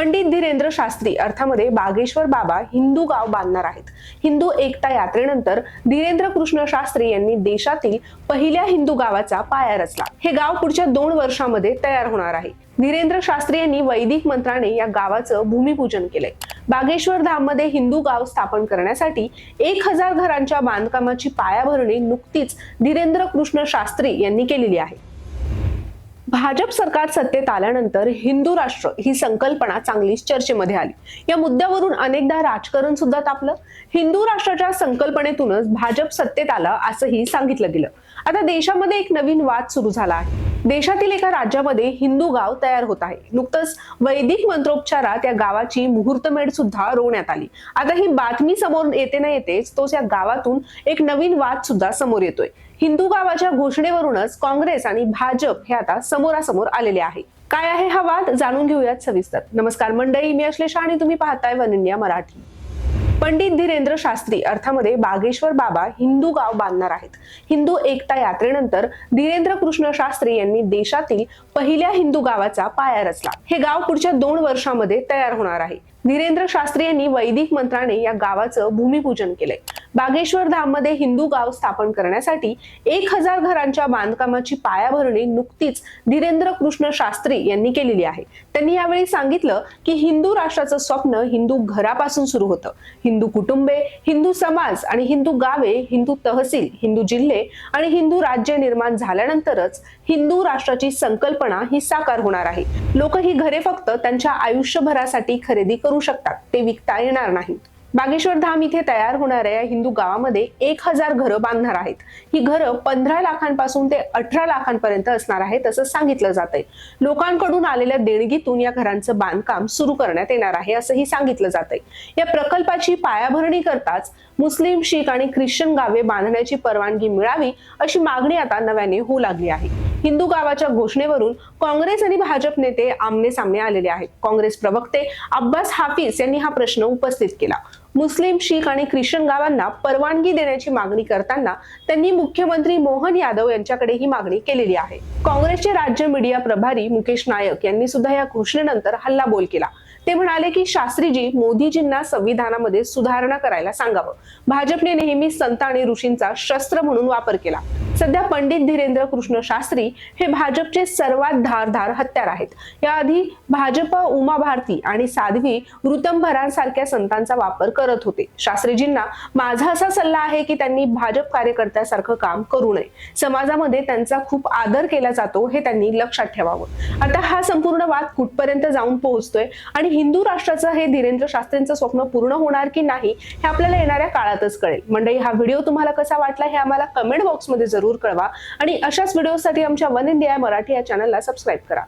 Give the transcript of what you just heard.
पंडित धीरेंद्र शास्त्री अर्थामध्ये बागेश्वर बाबा हिंदू गाव बांधणार आहेत. हिंदू एकता यात्रेनंतर धीरेंद्र कृष्ण शास्त्री यांनी देशातील पहिल्या हिंदू गावाचा पाया रचला. हे गाव पुढच्या दोन वर्षामध्ये तयार होणार आहे. धीरेंद्र शास्त्री यांनी वैदिक मंत्राने या गावाचं भूमिपूजन केलंय. बागेश्वर धाममध्ये हिंदू गाव स्थापन करण्यासाठी एक हजार घरांच्या बांधकामाची पायाभरणी नुकतीच धीरेंद्र कृष्ण शास्त्री यांनी केलेली आहे. भाजप सरकार सत्तेत आल्यानंतर हिंदू राष्ट्र ही संकल्पना चांगलीच चर्चेमध्ये आली. या मुद्द्यावरून अनेकदा राजकारण सुद्धा तापलं. हिंदू राष्ट्राच्या संकल्पनेतूनच भाजप सत्तेत आलं असंही सांगितलं गेलं. आता देशामध्ये एक नवीन वाद सुरू झाला आहे. देशातील एका राज्यामध्ये हिंदू गाव तयार होत आहे. नुकतंच वैदिक मंत्रोपचारात या गावाची मुहूर्तमेढ सुद्धा रोवण्यात आली. आता ही बातमी समोर येते ना येतेच तोच या गावातून एक नवीन वाद सुद्धा समोर येतोय. हिंदू गावाच्या घोषणेवरूनच काँग्रेस आणि भाजप हे आता समोरासमोर आलेले आहे. काय आहे हा वाद जाणून घेऊयात सविस्तर. नमस्कार मंडळी मी अश्लेषा आणि तुम्ही पाहताय वन इंडिया मराठी. पंडित धीरेंद्र शास्त्री अर्थामध्ये बागेश्वर बाबा हिंदू गाव बांधणार आहेत. हिंदू एकता यात्रेनंतर धीरेंद्र कृष्ण शास्त्री यांनी देशातील पहिल्या हिंदू गावाचा पाया रचला. हे गाव पुढच्या दोन वर्षामध्ये तयार होणार आहे. धीरेंद्र शास्त्री यांनी वैदिक मंत्राने या गावाचं भूमिपूजन केलंय. बागेश्वर धाममध्ये हिंदू गाव स्थापन करण्यासाठी एक हजार घरांच्या बांधकामाची पायाभरणी नुकतीच धीरेंद्र कृष्ण शास्त्री यांनी केलेली आहे. त्यांनी यावेळी सांगितलं की हिंदू राष्ट्राचं स्वप्न हिंदू घरापासून सुरू होतं. हिंदू कुटुंबे हिंदू समाज आणि हिंदू गावे हिंदू तहसील हिंदू जिल्हे आणि हिंदू राज्य निर्माण झाल्यानंतरच हिंदू राष्ट्राची संकल्पना ही साकार होणार आहे. लोक ही घरे फक्त त्यांच्या आयुष्यभरासाठी खरेदी करू शकतात. ते विकता येणार नाहीत. बागेश्वर धाम इथे तयार होणाऱ्या या हिंदू गावामध्ये एक हजार घरं बांधणार आहेत. ही घरं पंधरा लाखांपासून ते अठरा लाखांपर्यंत असणार आहेत असं सांगितलं जात आहे लोकांकडून आलेल्या देणगीतून या घरांचं बांधकाम सुरू करण्यात येणार आहे असंही सांगितलं जात आहे या प्रकल्पाची पायाभरणी करताच मुस्लिम शीख आणि ख्रिश्चन गावे बांधण्याची परवानगी मिळावी अशी मागणी आता नव्याने होऊ लागली आहे. हिंदू गावाच्या घोषणेवरून काँग्रेस आणि भाजप नेते आमने सामने आलेले आहेत. काँग्रेस प्रवक्ते अब्बास हाफिज यांनी हा प्रश्न उपस्थित केला. मुस्लिम शीख आणि ख्रिश्चन गावांना परवानगी देण्याची मागणी करताना त्यांनी मुख्यमंत्री मोहन यादव यांच्याकडे ही मागणी केलेली आहे. काँग्रेसचे राज्य मीडिया प्रभारी मुकेश नायक यांनी सुद्धा या घोषणेनंतर हल्लाबोल केला. ते म्हणाले की शास्त्रीजी मोदीजींना संविधानामध्ये सुधारणा करायला सांगावं. भाजपने नेहमी संत आणि ऋषींचा शस्त्र म्हणून वापर केला. सध्या पंडित धीरेंद्र कृष्ण शास्त्री हे भाजपचे सर्वात धारधार हत्यार आहेत. याआधी भाजप उमा भारती आणि साध्वी ऋतंभरांसारख्या संतांचा वापर करत होते. शास्त्रीजींना माझा असा सल्ला आहे की त्यांनी भाजप कार्यकर्त्यासारखं काम करू नये. समाजामध्ये त्यांचा खूप आदर केला जातो हे त्यांनी लक्षात ठेवावं. आता हा संपूर्ण वाद कुठपर्यंत जाऊन पोहोचतोय आणि हिंदू राष्ट्राचं हे धीरेंद्र शास्त्रींचं स्वप्न पूर्ण होणार की नाही हे आपल्याला येणाऱ्या काळातच कळेल. मंडळी हा व्हिडिओ तुम्हाला कसा वाटला हे आम्हाला कमेंट बॉक्समध्ये जरूर जरूर कळवा. आणि अशाच व्हिडिओसाठी आमच्या वन इंडिया मराठी या चॅनलला सबस्क्राईब करा.